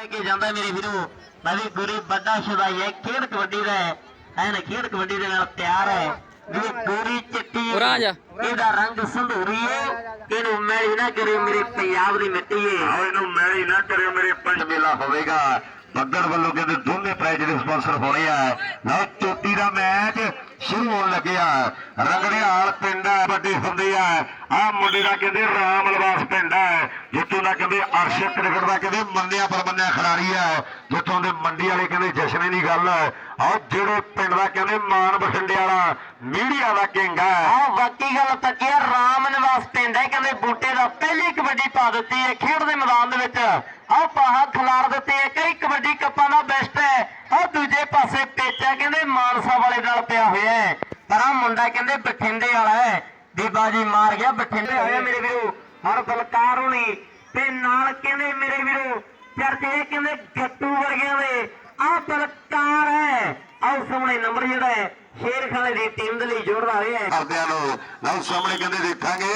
ਲੈ ਕੇ ਜਾਂਦਾ ਮੇਰੇ ਵੀਰੋ। ਨਵੀਂ ਗੁਰੀ ਵੱਡਾ ਸ਼ੁਦਾਈ ਹੈ ਖੇਡ ਕਬੱਡੀ ਦਾ ਹੈ। ਐਨ ਖੇਡ ਕਬੱਡੀ ਦੇ ਨਾਲ ਤਿਆਰ ਹੈ। ਵੀ ਗੋਰੀ ਚਿੱਟੀ ਉਰਾਂ ਜਾ। ਇਹਦਾ ਰੰਗ ਸੰਧੂਰੀ ਹੈ। ਇਹਨੂੰ ਮੈਲੀ ਨਾ ਕਰੇ ਮੇਰੇ ਪੰਜਾਬ ਦੀ ਮਿੱਟੀ ਹੈ ਆਓ ਇਹਨੂੰ ਮੈਰੀ ਨਾ ਕਰਿਓ ਮੇਰੇ ਪੰਜ ਮੇਲਾ ਹੋਵੇਗਾ। ਬੱਗੜ ਵੱਲੋਂ ਕਹਿੰਦੇ ਦੋਨੇ ਪ੍ਰਾਈਜ਼ ਦੇ ਸਪਾਂਸਰ ਹੋਣੇ ਆ। ਲਓ ਚੋਟੀ ਦਾ ਮੈਚ ਸ਼ੁਰੂ ਹੋਣ ਲੱਗਿਆ ਰੰਗੜਿਆਲ ਪਿੰਡ ਹੈ, ਵੱਡੇ ਹੁੰਦੇ ਆ ਆ ਮੁੰਡੇ ਦਾ ਕਹਿੰਦੇ ਰਾਮ ਲਵਾਸ ਪਿੰਡ ਹੈ, ਜਿੱਥੋਂ ਦਾ ਕਹਿੰਦੇ ਅਰਸ਼ ਕ੍ਰਿਕਟ ਦਾ ਕਹਿੰਦੇ ਮੰਨਿਆ ਪਰਮੰਨਿਆ ਖਿਡਾਰੀ ਹੈ। ਜਿੱਥੋਂ ਦੇ ਮੰਡੀ ਵਾਲੇ ਕਹਿੰਦੇ ਜਸ਼ਨੇ ਦੀ ਗੱਲ ਹੈ। ਆਹ ਜਿਹੜੇ ਪਿੰਡ ਦਾ ਕਹਿੰਦੇ ਮਾਨ ਬਠਿੰਡੇ ਵਾਲਾ ਮੀਡੀਆ ਦਾ ਕਿੰਗ ਹੈ। ਆ ਬਾਕੀ ਗੱਲ ਪੱਕੀ ਹੈ ਰਾਮ ਨਿਵਾਸ ਪਿੰਡ ਹੈ, ਕਹਿੰਦੇ ਬੂਟੇ ਦਾ ਪਹਿਲੀ ਕਬੱਡੀ ਪਾ ਦਿੱਤੀ ਹੈ ਖੇਡ ਦੇ ਮੈਦਾਨ ਦੇ ਵਿੱਚ। ਆ ਪਾਹਾ ਖਿਲਾਰ ਦਿੱਤੇ ਹੈ ਕਈ ਕਬੱਡੀ ਕੱਪਾਂ ਦਾ ਬੈਸਟ ਹੈ ਆ ਦੂਜੇ ਪਾਸੇ ਪੇਚਾ ਕਹਿੰਦੇ ਮਾਨਸਾ ਵਾਲੇ ਨਾਲ ਪਿਆ ਹੋਇਆ ਹੈ। ਪਰ ਆ ਮੁੰਡਾ ਕਹਿੰਦੇ ਬਠਿੰਡੇ ਵਾਲਾ ਹੈ। ਬੀਬਾ ਜੀ ਮਾਰ ਗਿਆ, ਬਠਿੰਡੇ ਹੋਇਆ ਮੇਰੇ ਵੀਰੋ। ਹਰ ਬਲਕਾਰ ਹੋਣੀ ਤੇ ਨਾਲ ਕਹਿੰਦੇ ਮੇਰੇ ਵੀਰੋ ਚਰਚੇ ਕਹਿੰਦੇ ਗੱਟੂ ਵਰਗਿਆਂ ਦੇ। ਆ ਬਲਕਾਰ ਹੈ। ਆਹ ਸੋਹਣੇ ਨੰਬਰ ਜਿਹੜਾ ਹੈ ਸ਼ੇਰ ਦੀ ਟੀਮ ਦੇ ਲਈ ਜੋੜਦਾ ਹੋਇਆ ਕਰਦਿਆਂ ਨੂੰ ਲਓ ਸਾਹਮਣੇ ਕਹਿੰਦੇ ਦੇਖਾਂਗੇ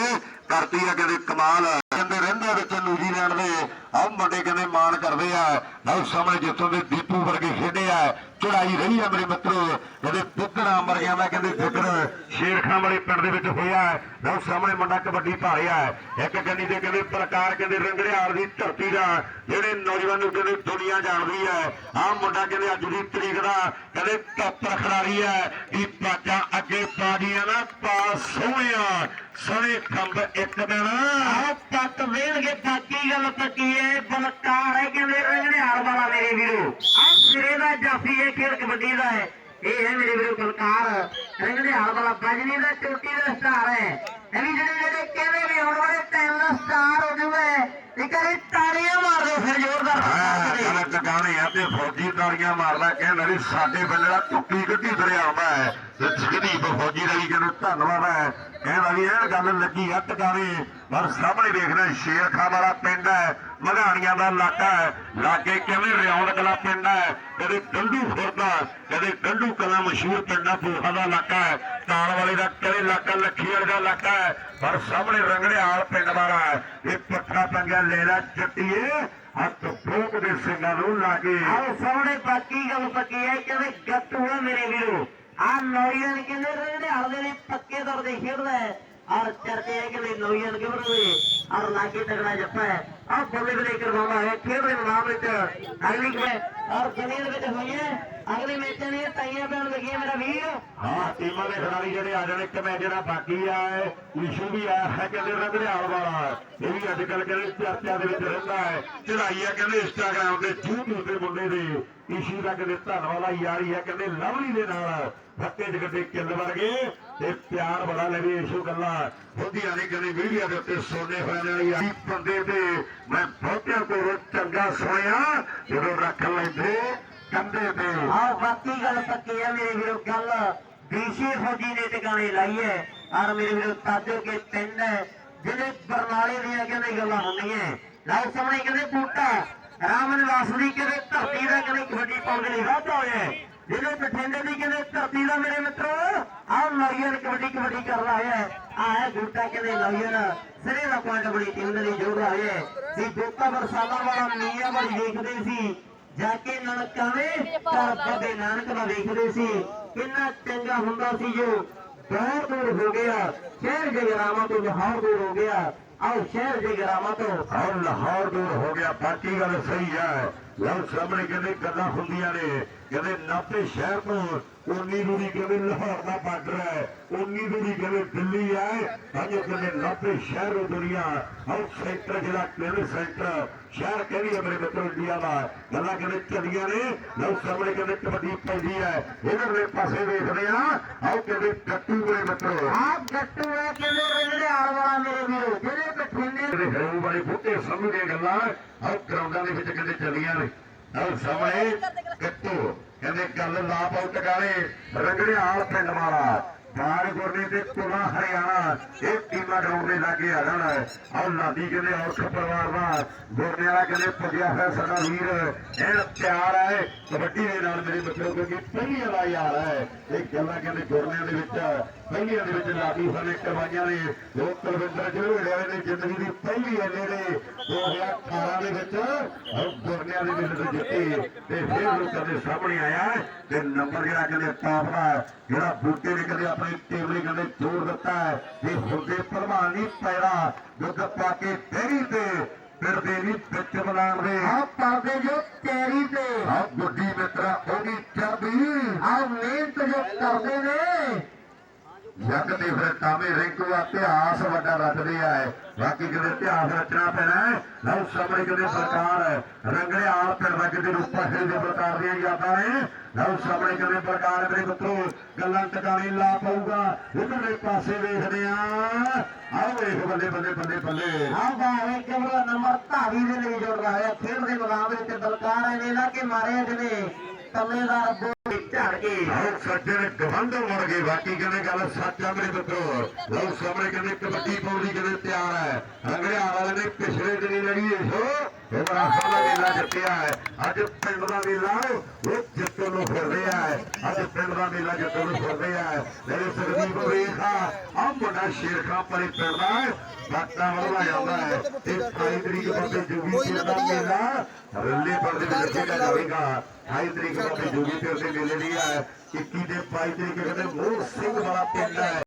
ਕਰਤੀ ਆ ਕਹਿੰਦੇ ਕਮਾਲ ਕਹਿੰਦੇ ਰਹਿੰਦੇ ਵਿੱਚ ਨਿਊਜ਼ੀਲੈਂਡ ਦੇ। ਆਹ ਮੁੰਡੇ ਕਹਿੰਦੇ ਮਾਣ ਕਰਦੇ ਆ। ਲਓ ਸਾਹਮਣੇ ਜਿੱਥੋਂ ਦੇ ਦੀਪੂ ਵਰਗੇ ਖੇਡੇ ਆ। ਚੜਾਈ ਰਹੀ ਆ ਮੇਰੇ ਮਿੱਤਰੋ। ਇਹਦੇ ਪੁੱਤਰਾਂ ਵਰਗਿਆਂ ਦਾ, ਕਹਿੰਦੇ ਫਿਕਰ ਸ਼ੇਰਖਾਂ ਵਾਲੇ ਪਿੰਡ ਦੇ ਵਿੱਚ ਹੋਇਆ ਹੈ। ਲਓ ਸਾਹਮਣੇ ਮੁੰਡਾ ਕਬੱਡੀ ਭਾਰਿਆ ਇੱਕ ਕੰਨੀ ਦੇ ਕਹਿੰਦੇ ਪ੍ਰਕਾਰ ਕਹਿੰਦੇ ਰੰਗੜਿਆਲ ਦੀ ਧਰਤੀ ਦਾ, ਜਿਹੜੇ ਨੌਜਵਾਨ ਨੂੰ ਕਹਿੰਦੇ ਦੁਨੀਆ ਜਾਣਦੀ ਹੈ ਆਹ ਮੁੰਡਾ ਕਹਿੰਦੇ ਅੱਜ ਦੀ ਤਰੀਕ ਦਾ, ਕਹਿੰਦੇ ਟੱਪ ਖਿਡਾਰੀ ਹੈ ਇਹ ਪਾਚਾ ਅੱਗੇ ਪਾ ਨਾ ਪਾ ਸੋਹਣਿਆ। ਸੋਹਣੇ ਖੰਭ ਇੱਕ ਦਿਨ। ਆਹ ਪੱਟ ਵੇਣਗੇ ਬਾਕੀ ਗੱਲ ਪੱਕੀ ਹੈ, ਬਲਕਾਰ ਹੈ ਕਹਿੰਦੇ ਰੰਗੜਿਆਲ ਵਾਲਾ ਮੇਰੇ ਵੀਰੋ। ਆਹ ਸਿਰੇ ਦਾ ਜਾਫੀ ਹੈ ਖੇਡ ਕਬੱਡੀ ਦਾ ਹੈ। ਇਹ ਹੈ ਮੇਰੇ ਵੀਰੋ ਬਲਕਾਰ। ਰੰਗੜਿਆਲ ਵਾਲਾ ਬਜਨੀ ਦਾ ਚੋਟੀ ਦਾ ਸਟਾਰ ਹੈ। ਇਹ ਵੀ ਜਿਹੜੇ ਜਿਹੜੇ ਕਹਿੰਦੇ ਵੀ ਹੁਣ ਵਾਲੇ ਟਾਈਮ ਦਾ ਸਟਾਰ ਹੋ ਜੂਗਾ, ਇੱਕ ਵਾਰੀ ਤਾੜੀਆਂ ਮਾਰ ਦਿਓ ਫਿਰ ਜ਼ੋਰਦਾਰ ਟਿਕਾਣੇ ਆ ਤੇ ਫੌਜੀ ਤਾੜੀਆਂ ਮਾਰਦਾ ਕਹਿੰਦਾ ਵੀ ਸਾਡੇ ਬੱਲੇ ਦਾ ਟੁੱਟੀ ਕੱਢੀ ਹੈ ਜਗਦੀਪ ਫੌਜੀ ਦਾ ਵੀ ਕਹਿੰਦਾ ਧੰਨਵਾਦ ਹੈ। ਕਹਿੰਦਾ ਵੀ ਇਹ ਗੱਲ ਲੱਗੀ ਆ ਟਿਕਾਣੇ ਪਰ ਸਾਹਮਣੇ ਵੇਖਣਾ ਸ਼ੇਰ ਖਾਂ ਵਾਲਾ ਪਿੰਡ ਹੈ ਮਧਾਣੀਆਂ ਦਾ ਇਲਾਕਾ ਹੈ, ਲਾਗੇ ਕਿਵੇਂ ਰਿਆਉਣ ਕਲਾ ਪਿੰਡ ਹੈ, ਕਦੇ ਡੰਡੂ ਫੁਰਦਾ ਕਦੇ ਗੰਡੂ ਕਲਾ ਮਸ਼ਹੂਰ ਪਿੰਡਾਂ ਪੂਖਾ ਦਾ ਇਲਾਕਾ ਹੈ, ਤਾਲ ਵਾਲੇ ਦਾ ਕਦੇ ਇਲਾਕਾ, ਲੱਖੀ ਵਾਲੇ ਦਾ ਇਲਾਕਾ ਹੈ, ਪਰ ਸਾਹਮਣੇ ਰੰਗੜਿਆਲ ਪਿੰਡ ਵਾਲਾ ਹੈ। ਇਹ ਪੱਠਾ ਪੰਗਾ ਲੈਣਾ ਚੱਟੀਏ ਹੱਥ ਫੋਕ ਦੇ ਸਿੰਘਾਂ ਨੂੰ ਲਾਗੇ ਆਹ ਸਾਹਮਣੇ ਬਾਕੀ ਗੱਲ ਪੱਕੀ ਹੈ, ਕਹਿੰਦੇ ਗੱਤੂ ਹੈ ਮੇਰੇ ਵੀਰੋ। ਆ ਨੌਜਵਾਨ ਕਹਿੰਦੇ ਰੰਗੜਿਆਲ ਦੇ ਲਈ ਪੱਕੇ ਤੌਰ ਤੇ ਖੇਡਦਾ ਹੈ। ਔਰ ਚਰਚੇ ਹੈ ਕਿ ਨੌਜਵਾਨ ਕਿਉਂ ਹੋਏ ਔਰ ਲਾਗੇ ਤਗੜਾ ਜੱਫਾ ਹੈ। ਆ ਬੱਲੇ ਬੱਲੇ ਕਰਵਾਉਂਦਾ ਹੈ, ਖੇਡ ਦੇ ਮੈਦਾਨ ਵਿੱਚ। ਅਗਲੀ ਮੈਚ ਔਰ ਵਿੱਚ ਹੋਈ ਹੈ। ਅਗਲੇ ਮੈਚਾਂ ਦੀਆਂ ਟਾਈਆਂ ਪੈਣ ਲੱਗੀਆਂ ਮੇਰਾ ਵੀਰ। ਹਾਂ, ਟੀਮਾਂ ਦੇ ਖਿਡਾਰੀ ਜਿਹੜੇ ਆ ਜਾਣ, ਇੱਕ ਮੈਚ ਜਿਹੜਾ ਬਾਕੀ ਆ ਇਸ਼ੂ ਵੀ ਆਇਆ ਹੈ ਕਹਿੰਦੇ ਰੰਗੜਿਆਲ ਵਾਲਾ। ਇਹ ਵੀ ਅੱਜ ਕੱਲ ਕਹਿੰਦੇ ਚਰਚਾ ਦੇ ਵਿੱਚ ਰਹਿੰਦਾ ਹੈ। ਚੜਾਈ ਆ ਕਹਿੰਦੇ ਇੰਸਟਾਗ੍ਰਾਮ ਤੇ, YouTube ਦੇ ਮੁੰਡੇ ਦੇ। ਇਸ਼ੂ ਦਾ ਕਹਿੰਦੇ ਧਨ ਵਾਲਾ ਯਾਰੀ ਹੈ ਕਹਿੰਦੇ ਲਵਲੀ ਦੇ ਨਾਲ। ਫੱਕੇ ਜਗਦੇ ਕਿੱਲ ਵਰਗੇ। ਤੇ ਪਿਆਰ ਬੜਾ ਲਵੇ ਇਸ਼ੂ ਗੱਲਾਂ ਹੁੰਦੀਆਂ ਨੇ ਕਹਿੰਦੇ ਮੀਡੀਆ ਦੇ ਉੱਤੇ ਸੋਨੇ ਹੋਏ ਵਾਲੀ ਆ ਬੰਦੇ ਤੇ ਮੈਂ ਬਹੁਤਿਆਂ ਕੋਲੋਂ ਚੰਗਾ ਸੁਣਿਆ, ਜਦੋਂ ਰੱਖ ਲੈਂਦੇ ਕੰਦੇ ਤੇ। ਆਹ ਬਾਕੀ ਗੱਲ ਪੱਕੀ ਹੈ ਮੇਰੇ ਵੀਰੋ, ਗੱਲ ਬੀਸੀ ਫੌਜੀ ਨੇ ਟਿਕਾਣੇ ਲਾਈ ਹੈ ਔਰ ਮੇਰੇ ਵੀਰੋ ਤਾਜੋ ਕੇ ਪਿੰਡ ਹੈ, ਜਿਹੜੇ ਬਰਨਾਲੇ ਦੀਆਂ ਕਹਿੰਦੇ ਗੱਲਾਂ ਹੁੰਦੀਆਂ ਲਾਓ ਸਾਹਮਣੇ ਕਹਿੰਦੇ ਬੂਟਾ ਰਾਮ ਨਿਵਾਸ ਦੀ ਕਹਿੰਦੇ ਧਰਤੀ ਦਾ ਕਹਿੰਦੇ ਕਬੱਡੀ ਪਾਉਣ ਲਈ ਵਾਧਾ ਹੋਇਆ ਹੈ। ਬਠਿੰਡੇ ਦੀ ਕਹਿੰਦੇ ਧਰਤੀ ਦਾ ਮੇਰੇ ਮਿੱਤਰੋ ਆਹ ਕਬੱਡੀ ਕਬੱਡੀ ਕਰ ਰਿਹਾ ਹੈ। ਆਹ ਹੈ ਕਹਿੰਦੇ ਨੌਜਵਾਨ ਸਿਰੇ ਦਾ ਪੁਆਇੰਟ ਬੜੀ ਟੀਮ ਦੇ ਲਈ ਜੋੜ ਰਿਹਾ ਹੈ। ਵੀ ਬੂਟਾ ਬਰਸਾਲਾ ਵਾਲਾ ਮੀਆਂ ਵਾਲੀ ਵੇਖਦੇ ਸੀ। ਜਾ ਕੇ ਨਨਕਾਣੇ ਘਰ ਬਾਬੇ ਨਾਨਕ ਦਾ ਵੇਖਦੇ ਸੀ। ਕਿੰਨਾ ਚੰਗਾ ਹੁੰਦਾ ਸੀ ਜੋ ਦੂਰ ਦੂਰ ਹੋ ਗਿਆ। ਸ਼ਹਿਰ ਜਗਰਾਵਾਂ ਤੋਂ ਲਾਹੌਰ ਦੂਰ ਹੋ ਗਿਆ। ਆਓ ਸ਼ਹਿਰ ਜਗਰਾਵਾਂ ਤੋਂ। ਔਰ ਲਾਹੌਰ ਦੂਰ ਹੋ ਗਿਆ ਬਾਕੀ ਗੱਲ ਸਹੀ ਹੈ? ਲਓ ਸਾਹਮਣੇ ਕਹਿੰਦੇ ਗੱਲਾਂ ਹੁੰਦੀਆਂ ਨੇ। ਕਹਿੰਦੇ ਨਾਪੇ ਸ਼ਹਿਰ ਤੋਂ ਉਨੀ ਦੂਰੀ ਕਹਿੰਦੇ ਲਾਹੌਰ ਦਾ ਬਾਰਡਰ ਹੈ। ਉਨੀ ਦੂਰੀ ਕਹਿੰਦੇ ਦਿੱਲੀ ਹੈ। ਅਜੇ ਕਹਿੰਦੇ ਨਾਪੇ ਸ਼ਹਿਰ ਉਹ ਦੁਨੀਆ ਔਰ ਸੈਂਟਰ ਜਿਹੜਾ ਕਹਿੰਦੇ ਸੈਂਟਰ, ਸ਼ਹਿਰ ਕਹਿੰਦੀ ਹੈ ਮੇਰੇ ਮਿੱਤਰ ਇੰਡੀਆ ਦਾ। ਗੱਲਾਂ ਕਹਿੰਦੇ ਚੱਲੀਆਂ ਨੇ। ਲਓ ਸਾਹਮਣੇ ਕਹਿੰਦੇ ਕਬੱਡੀ ਪੈਂਦੀ ਹੈ। ਇਧਰਲੇ ਪਾਸੇ ਵੇਖਦੇ ਆ ਆਓ ਕਹਿੰਦੇ ਕੱਟੂ ਮੇਰੇ ਮਿੱਤਰੋ। ਆਹ ਗੱਟੂ ਹੈ ਕਹਿੰਦੇ ਰੰਗੜੇ ਆਲ ਵਾਲਾ ਮੇਰੇ ਵੀਰੋ। ਜਿਹੜੇ ਬਠਿੰਡੇ ਜਿਹੜੇ ਵਾਲੇ ਬੂਟੇ ਸਮੂਹ ਦੀਆਂ ਗੱਲਾਂ ਆਹ ਗਰਾਊਂਡਾਂ ਦੇ ਵਿੱਚ ਕਹਿੰਦੇ ਚੱਲੀਆਂ ਨੇ। ਆਹ ਸਾਹਮਣੇ ਕੱਟੂ ਕਹਿੰਦੇ ਗੱਲ ਨਾ ਪਾਉ ਟਕਾਲੇ ਰੰਗੜਿਆਲ ਪਿੰਡ ਵਾਲਾ ਬਾਰ ਗੁਰਨੇ ਤੇ ਕੁਲਾ ਹਰਿਆਣਾ, ਇਹ ਟੀਮਾਂ ਗਰਾਊਂਡ ਦੇ ਲਾਗੇ ਆ ਜਾਣਾ ਆਹ ਲਾਦੀ ਕਹਿੰਦੇ ਔਰਖ ਪਰਿਵਾਰ ਦਾ ਗੁਰਨੇ ਵਾਲਾ ਕਹਿੰਦੇ ਪੁੱਜਿਆ ਹੋਇਆ ਸਾਡਾ ਵੀਰ, ਇਹ ਪਿਆਰ ਹੈ, ਕਬੱਡੀ ਦੇ ਨਾਲ ਮੇਰੇ ਮਿੱਤਰੋ ਕਿਉਂਕਿ ਪਹਿਲੀ ਵਾਲਾ ਯਾਰ ਹੈ। ਇਹ ਗੱਲਾਂ ਕਹਿੰਦੇ ਗੁਰਨਿਆਂ ਦੇ ਵਿੱਚ ਪਹਿਲੀਆਂ ਦੇ ਵਿੱਚ ਲਾਡੀ ਫਨੇ ਕਰਵਾਈਆਂ ਨੇ। ਲੋਕ ਕੁਲਵਿੰਦਰ ਜਿਹੜੇ ਨੇ ਜ਼ਿੰਦਗੀ ਦੀ ਪਹਿਲੀ ਐਲੇ ਨੇ 2018 ਦੇ ਵਿੱਚ। ਗੁਰਨਿਆਂ ਦੇ ਵਿੱਚ ਜਿੱਤੇ ਤੇ ਫਿਰ ਲੋਕਾਂ ਦੇ ਸਾਹਮਣੇ ਆਇਆ ਤੇ ਨੰਬਰ ਜਿਹੜਾ ਕਹਿੰਦੇ ਟਾਪ ਦਾ ਜਿਹੜਾ ਬੂਟੇ ਨੇ ਕਹਿੰਦੇ ਆਪਣੀ ਟੀਮ ਲਈ ਕਹਿੰਦੇ ਜੋੜ ਦਿੱਤਾ ਇਹ ਹੁੰਦੇ ਭਲਵਾਨ ਨਹੀਂ ਪੈਰਾ ਦੁੱਧ ਪਾ ਕੇ ਡੇਰੀ ਤੇ ਫਿਰਦੇ ਨਹੀਂ ਵਿੱਚ ਬਲਾਣ ਦੇ। ਆ ਪਰਦੇ ਜੋ ਤੇਰੀ ਤੇ। ਆ ਗੁੱਡੀ ਮਿੱਤਰਾ ਉਹਦੀ ਚਰਬੀ ਆ ਮਿਹਨਤ ਜੋ ਕਰਦੇ ਨੇ। ਜੱਗ ਦੇ ਫਿਰ ਤਾਵੇਂ ਰਿੰਕੂ ਇਤਿਹਾਸ ਵੱਡਾ ਰਚਦੇ ਆ ਬਾਕੀ ਕਿਤੇ ਇਤਿਹਾਸ ਰਚਣਾ ਪੈਣਾ ਲਓ ਸਾਹਮਣੇ ਕਿਤੇ ਸਰਕਾਰ ਰੰਗੜਿਆਲ ਪਿੰਡ ਦਾ ਕਿਤੇ ਰੂਪਾ ਖੇਡ ਦੇ ਪ੍ਰਕਾਰ ਦੀਆਂ ਯਾਦਾਂ ਨੇ। ਲਓ ਸਾਹਮਣੇ ਕਿਤੇ ਪ੍ਰਕਾਰ ਮੇਰੇ ਮਿੱਤਰੋ ਗੱਲਾਂ ਟਿਕਾਣੇ ਲਾ ਪਊਗਾ। ਇਧਰਲੇ ਪਾਸੇ ਵੇਖਦੇ ਆ। ਆਓ ਵੇਖ ਬੰਦੇ ਬੰਦੇ ਬੰਦੇ ਬੱਲੇ। ਆ ਬਾਰੇ ਕਮਰਾ ਨੰਬਰ ਧਾਰੀ ਦੇ ਲਈ ਜੁੜ ਰਿਹਾ ਹੈ। ਖੇਡ ਦੇ ਮੈਦਾਨ ਵਿੱਚ ਬਲਕਾਰ ਨੇ ਲਾ ਕੇ ਮਾਰੇ ਜਿਹਨੇ ਤਮੇਦਾਰ ਝੜ ਕੇ ਆਓ ਸੱਜਣ ਗਵੰਡ ਮੁੜ ਗਏ। ਬਾਕੀ ਕਹਿੰਦੇ ਗੱਲ ਸੱਚ ਆ ਮੇਰੇ ਮਿੱਤਰੋ। ਲਓ ਸਾਹਮਣੇ ਕਹਿੰਦੇ ਕਬੱਡੀ ਪੌੜੀ ਕਹਿੰਦੇ ਤਿਆਰ ਹੈ। ਰੰਗੜਿਆਲ ਵਾਲੇ ਨੇ ਪਿਛਲੇ ਦਿਨੀ ਲੜੀ ਇਹ ਸੋ ਇਹ ਬੜਾ ਸੋਹਣਾ ਮੇਲਾ ਜਿੱਤਿਆ ਹੈ। ਅੱਜ ਪਿੰਡ ਦਾ ਮੇਲਾ ਉਹ ਜਿੱਤੋਂ ਨੂੰ ਫਿਰਦੇ ਆ। ਅੱਜ ਪਿੰਡ ਦਾ ਮੇਲਾ ਜਿੱਤੋਂ ਨੂੰ ਫਿਰਦੇ ਆ। ਮੇਰੇ ਸਰਦੀਪ ਵੇਖਾ ਆ। ਮੁੰਡਾ ਸ਼ੇਰਖਾ ਪਰੇ ਪਿੰਡ ਦਾ ਬਾਟਾ ਵਰਵਾ ਜਾਂਦਾ ਹੈ। ਤੇ 28 ਤਰੀਕ ਬੰਦੇ ਜੁਗੀ ਦਾ ਮੇਲਾ ਰੱਲੇ ਪਰ ਦੇ ਵਿੱਚ ਜਾਵੇਗਾ। 28 ਤਰੀਕ ਬੰਦੇ ਜੁਗੀ ਪਿੰਡ ਦੇ ਮੇਲੇ ਦੀ ਹੈ। 21 ਦੇ 22 ਤਰੀਕ ਕਹਿੰਦੇ ਮੋਹ ਸਿੰਘ ਵਾਲਾ ਪਿੰਡ ਹੈ।